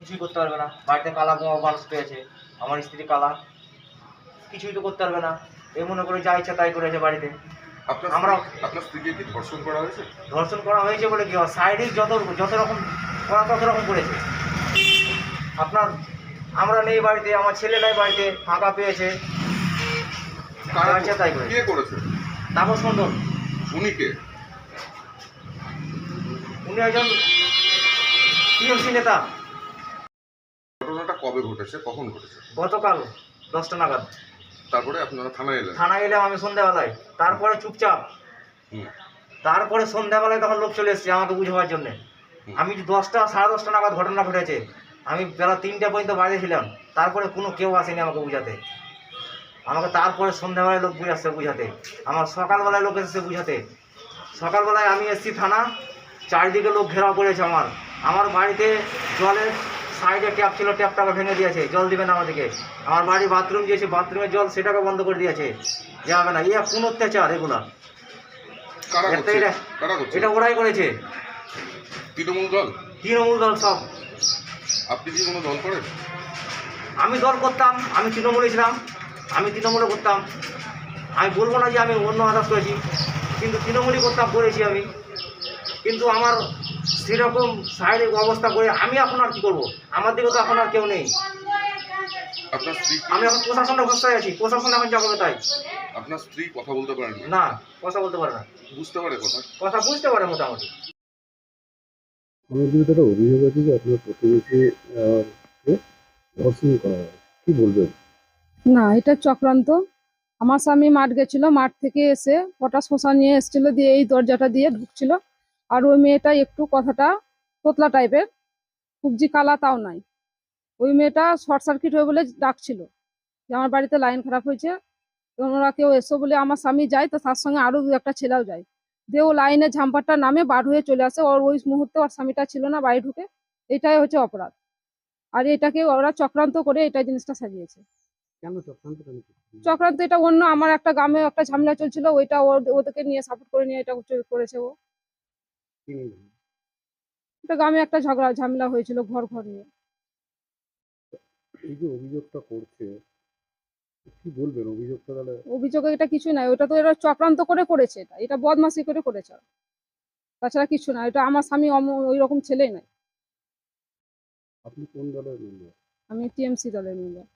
কিছুই করতে পারবে না। বাড়িতে কালা মানুষ পেয়েছে আমার স্ত্রী কালা। কিছুই তো করতে পারবে না। এই মনে করে যা ইচ্ছা তাই করেছে বাড়িতে। আপনার আমরা- আপনার স্ত্রীকে কি ধর্ষণ করা হয়েছে? ধর্ষণ করা হয়েছে বলে কি সাইডে যত যত রকম করা তত রকম করেছে। আপনার আমরা নেই বাড়িতে আমার ছেলে নাই বাড়িতে ফাঁকা পেয়েছে। কারা আচ্ছা, তাই করেছে। কে করেছে? তাপস মণ্ডল। উনি কে? উনি একজন টিএমসি নেতা। কবে ঘটেছে কখন ঘটেছে? গতকাল দশটা নাগাদ। তারপরে আপনারা থানায় এলেন? থানায় এলাম আমি সন্ধ্যাবেলায়। তারপরে চুপচাপ। হুম। তারপরে সন্ধ্যাবেলায় তখন লোক চলে এসছে আমাকে বুঝাবার জন্য। আমি দশটা সাড়ে দশটা নাগাদ ঘটনা ঘটেছে। আমি বেলা তিনটা পর্যন্ত বাইরে ছিলাম। তারপরে কোনো কেউ আসেনি আমাকে বুঝাতে। আমাকে তারপরে সন্ধ্যাবেলায় লোক বুঝে আসছে বুঝাতে। আমার সকালবেলায় লোক এসেছে বুঝাতে। সকালবেলায় আমি এসেছি থানা। চারিদিকে লোক ঘেরাও করেছে আমার। আমার বাড়িতে জলের সাইডে ট্যাপ ছিল ট্যাপটাকে ভেঙে দিয়েছে। জল দিবে না আমাদেরকে। আমার বাড়ি বাথরুম দিয়েছে বাথরুমের জল সেটাকে বন্ধ করে দিয়েছে। যাবে না। ইয়ে কোন অত্যাচার এগুলা। এটা ওরাই করেছে। তৃণমূল দল? তৃণমূল দল সব। আপনি কি কোনো দল করেন? আমি দল করতাম আমি তৃণমূলে ছিলাম আমি তৃণমূলে করতাম। আমি বলব না যে আমি অন্য আদাস করেছি কিন্তু তৃণমূলই করতাম করেছি আমি। কিন্তু আমার সেরকম শারীরিক অবস্থা করে আমি এখন আর কি করব? আমার দিকে তো এখন আর কেউ নেই। আপনার স্ত্রী আমি এখন প্রশাসনের ভরসায় আছি। প্রশাসন এখন যা তাই। আপনার স্ত্রী কথা বলতে পারেন না? না কথা বলতে পারে না। বুঝতে পারে কথা? কথা বুঝতে পারে মোটামুটি। আমার বিরুদ্ধে একটা অভিযোগ আছে যে আপনার প্রতিবেশী ধর্ষণ করা কি বলবেন? না এটা চক্রান্ত। আমার স্বামী মাঠ গেছিল মাঠ থেকে এসে কটা শশা নিয়ে এসেছিল দিয়ে এই দরজাটা দিয়ে ঢুকছিল। আর ওই মেয়েটা একটু কথাটা তোতলা টাইপের খুব যে কালা তাও নাই। ওই মেয়েটা শর্ট সার্কিট হয়ে বলে ডাকছিল যে আমার বাড়িতে লাইন খারাপ হয়েছে তোমরা কেউ এসো বলে আমার স্বামী যায় তো তার সঙ্গে আরও দু একটা ছেলেও যায়। দিয়ে ও লাইনে ঝাম্পারটা নামে বার হয়ে চলে আসে ওর ওই মুহূর্তে ওর স্বামীটা ছিল না বাড়ি ঢুকে। এটাই হচ্ছে অপরাধ। আর এটাকে ওরা চক্রান্ত করে এটা জিনিসটা সাজিয়েছে। চক্রান্ত এটা অন্য আমার একটা গ্রামে একটা ঝামেলা চলছিল ওইটা ওদেরকে নিয়ে সাপোর্ট করে নিয়ে এটা করেছে ও। একটা গ্রামে একটা ঝগড়া ঝামেলা হয়েছিল ঘর ঘর নিয়ে। এই যে অভিযোগটা করছে কি বলবেন অভিযোগটা তাহলে? অভিযোগে এটা কিছু নাই ওটা তো এরা চক্রান্ত করে করেছে এটা এটা বদমাসি করে করেছে। তাছাড়া কিছু না এটা আমার স্বামী ওই রকম ছেলেই নাই আপনি কোন দলের মেম্বার আমি টিএমসি দলের মেম্বার